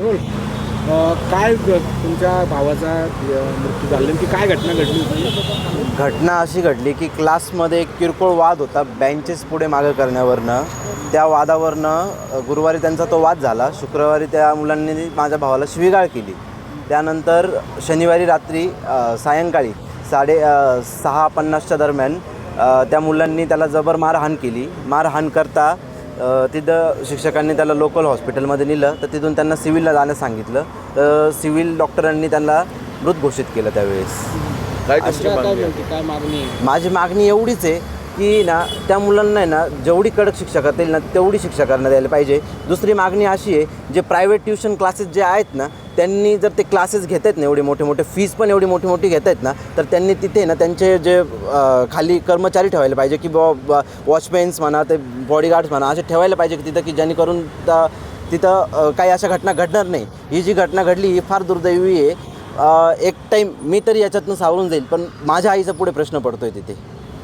बोल. काय तुमच्या भावाचा मृत्यू झाला की काय घटना घडली होती? घटना अशी घडली की क्लासमध्ये एक किरकोळ वाद होता बेंचेस पुढे मागं करण्यावरनं. त्या वादावरनं गुरुवारी त्यांचा तो वाद झाला. शुक्रवारी त्या मुलांनी माझ्या भावाला शिवीगाळ केली. त्यानंतर शनिवारी रात्री सायंकाळी साडे सहा पन्नासच्या दरम्यान त्या मुलांनी त्याला जबर मारहाण केली. मारहाण करता तिथं शिक्षकांनी त्याला लोकल हॉस्पिटलमध्ये नेलं तर तिथून त्यांना सिव्हिलला जाण्यास सांगितलं. तर सिव्हिल डॉक्टरांनी त्यांना मृत घोषित केलं त्यावेळेस. काय तुमची अशा काय मागणी आहे? म्हणते काय मागणी? आहे माझी मागणी एवढीच आहे की ना त्या मुलांना आहे ना जेवढी कडक शिक्षा करता येईल ना तेवढी शिक्षा करण्यात यायला पाहिजे. दुसरी मागणी अशी आहे जे प्रायव्हेट ट्युशन क्लासेस जे आहेत ना त्यांनी जर ते क्लासेस घेत आहेत ना एवढे मोठे मोठे फीज पण एवढी मोठी मोठी घेत आहेत ना तर त्यांनी तिथे ना त्यांचे जे खाली कर्मचारी ठेवायला पाहिजे की बाबा वॉचमॅन्स म्हणा ते बॉडीगार्ड्स म्हणा असे ठेवायला पाहिजे की तिथं की जेणेकरून तिथं काही अशा घटना घडणार नाही. ही जी घटना घडली ही फार दुर्दैवी आहे. एक टाईम मी तरी याच्यातनं सावरून जाईल पण माझ्या आईचा पुढे प्रश्न पडतो आहे तिथे.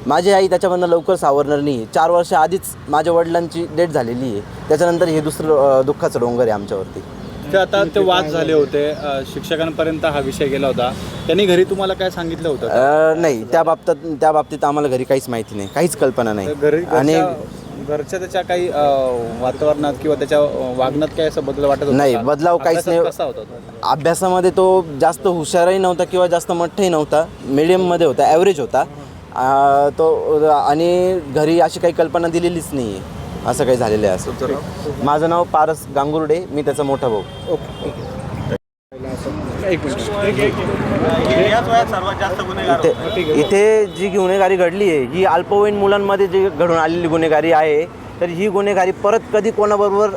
माझी आई त्याच्यामधनं लवकर सावरणार नाही चार वर्ष आधीच माझ्या वडिलांची डेट झालेली आहे. त्याच्यानंतर हे दुसरं दुःखाचं डोंगर आहे आमच्यावरती. ते आता ते वाद झाले होते. अ, शिक्षकांपर्यंत हा विषय गेला होता. त्यांनी घरी तुम्हाला काय सांगितलं होतं अ, नाही त्या बाबतीत त्या बाबतीत आम्हाला घरी काहीच माहिती नाही काहीच कल्पना नाही. घरी आणि घरच्या घरच्या त्याच्या काही अ, वातावरणात किंवा त्याच्या वागण्यात काय असं बदल वाटत होता नाही, का? बदलाव काहीच अभ्यासात नाही. कसा होता तो? अभ्यासामध्ये तो जास्त हुशारही नव्हता किंवा जास्त मठ्ठही नव्हता. मिडियममध्ये होता ॲव्हरेज होता. तो आणि घरी अशी काही कल्पना दिलेलीच नाही आहे असं काही झालेलं आहे असं. माझं नाव पारस गांगुर्डे मी त्याचा मोठा भाऊ. एक मिनिट. इथे इथे जी गुन्हेगारी घडली आहे ही अल्पवयीन मुलांमध्ये जी घडून आलेली गुन्हेगारी आहे तर ही गुन्हेगारी परत कधी कोणाबरोबर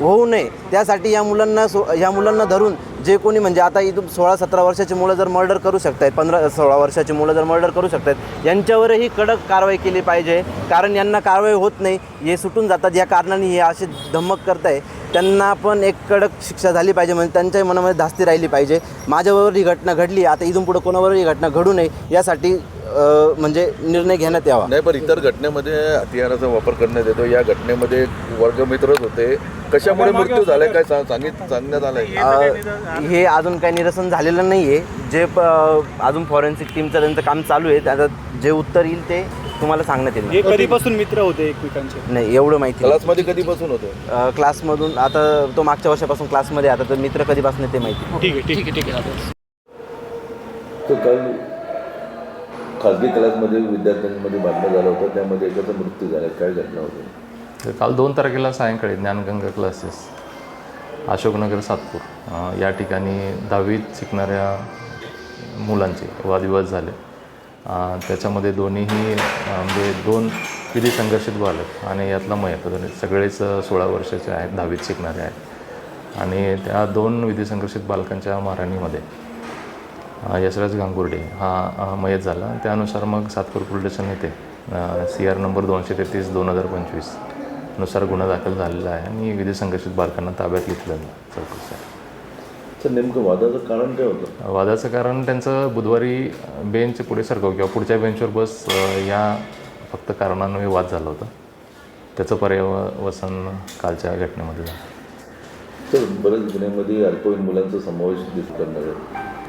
होऊ नये त्यासाठी या मुलांना सो या मुलांना धरून जे कोणी म्हणजे आता इथून सोळा सतरा वर्षाची मुलं जर मर्डर करू शकतात पंधरा सोळा वर्षाची मुलं जर मर्डर करू शकतात यांच्यावरही कडक कारवाई केली पाहिजे. कारण यांना कारवाई होत नाही हे सुटून जातात या कारणाने हे असे धमक करताय. त्यांना पण एक कडक शिक्षा झाली पाहिजे म्हणजे त्यांच्याही मनामध्ये धास्ती राहिली पाहिजे. माझ्याबरोबर ही घटना घडली आता इथून पुढं कोणाबरोबर ही घटना घडू नये यासाठी म्हणजे निर्णय घेण्यात यावा. नाही पण इतर घटनेमध्ये हत्याराचा वापर करण्यात येतो. या घटनेमध्ये वर्गमित्रच होते. कशामुळे मृत्यू झालाय काय सांग- सांगित सांगण्यात आलंय? हे अजून काही निरसन झालेलं नाही आहे जे प अजून फॉरेन्सिक टीमचं त्यांचं काम चालू आहे. त्याचं जे उत्तर येईल ते तुम्हाला सांगण्यात येईल. हे कधीपासून मित्र होते एकमेकांचे? नाही एवढं माहिती. क्लासमध्ये कधीपासून होते? क्लासमधून आता तो मागच्या वर्षापासून क्लासमध्ये आता तर मित्र कधीपासून ते माहिती. ठीक आहे ठीक आहे ठीक आहे. तो खाजगी क्लासमध्ये विद्यार्थ्यांमध्ये भांडणं झालं होतं त्यामध्ये एकाचा मृत्यू झाला काय घटना होती? तर काल दोन तारखेला सायंकाळी ज्ञानगंगा क्लासेस अशोकनगर सातपूर या ठिकाणी दहावीत शिकणाऱ्या मुलांचे वादविवाद झाले. त्याच्यामध्ये दोन्हीही म्हणजे दोन विधी संघर्षित बालक आणि यातला मयत सगळेच सोळा वर्षाचे आहेत दहावीत शिकणारे आहेत. आणि त्या दोन विधी संघर्षित बालकांच्या मारहाणीमध्ये यशराज गांगुर्डे हा मयत झाला. त्यानुसार मग सातपूर पोलीस स्टेशन येथे सी आर नंबर दोनशे तेहतीस दोन हजार पंचवीसनुसार गुन्हा दाखल झालेला आहे आणि विधी संघर्षित बालकांना ताब्यात घेतलं चौकशी तर नेमकं वादाचं कारण काय होतं? वादाचं कारण त्यांचं बुधवारी बेंच पुढे सरकव किंवा पुढच्या बेंचवर बस या फक्त कारणान्वये वाद झाला होता. त्याचं पर्यावसन कालच्या घटनेमध्ये झालं. तर बऱ्याच गुन्ह्यामध्ये अल्पवयीन मुलांचा समावेश करण्यात येतो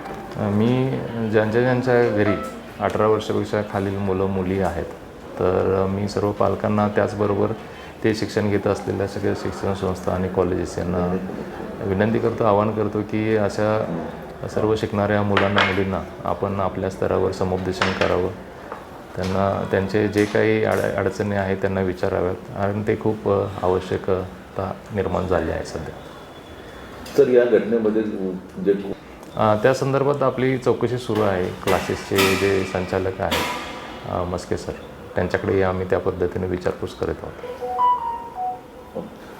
मी ज्यांच्या ज्यांच्या घरी अठरा वर्षापेक्षा खालील मुलं मुली आहेत तर मी सर्व पालकांना त्याचबरोबर ते शिक्षण घेत असलेल्या सगळ्या शिक्षण संस्था आणि कॉलेजेस यांना विनंती करतो आवाहन करतो की अशा सर्व शिकणाऱ्या मुलांना मुलींना आपण आपल्या स्तरावर समुपदेशन करावं. त्यांना त्यांचे जे काही अड अडचणी आहेत त्यांना विचाराव्यात कारण ते खूप आवश्यकता निर्माण झाली आहे सध्या. तर या घटनेमध्ये जे त्या संदर्भात आपली चौकशी सुरू आहे. क्लासेसचे जे संचालक आहेत मस्के सर त्यांच्याकडे आम्ही त्या पद्धतीने विचारपूस करत आहोत.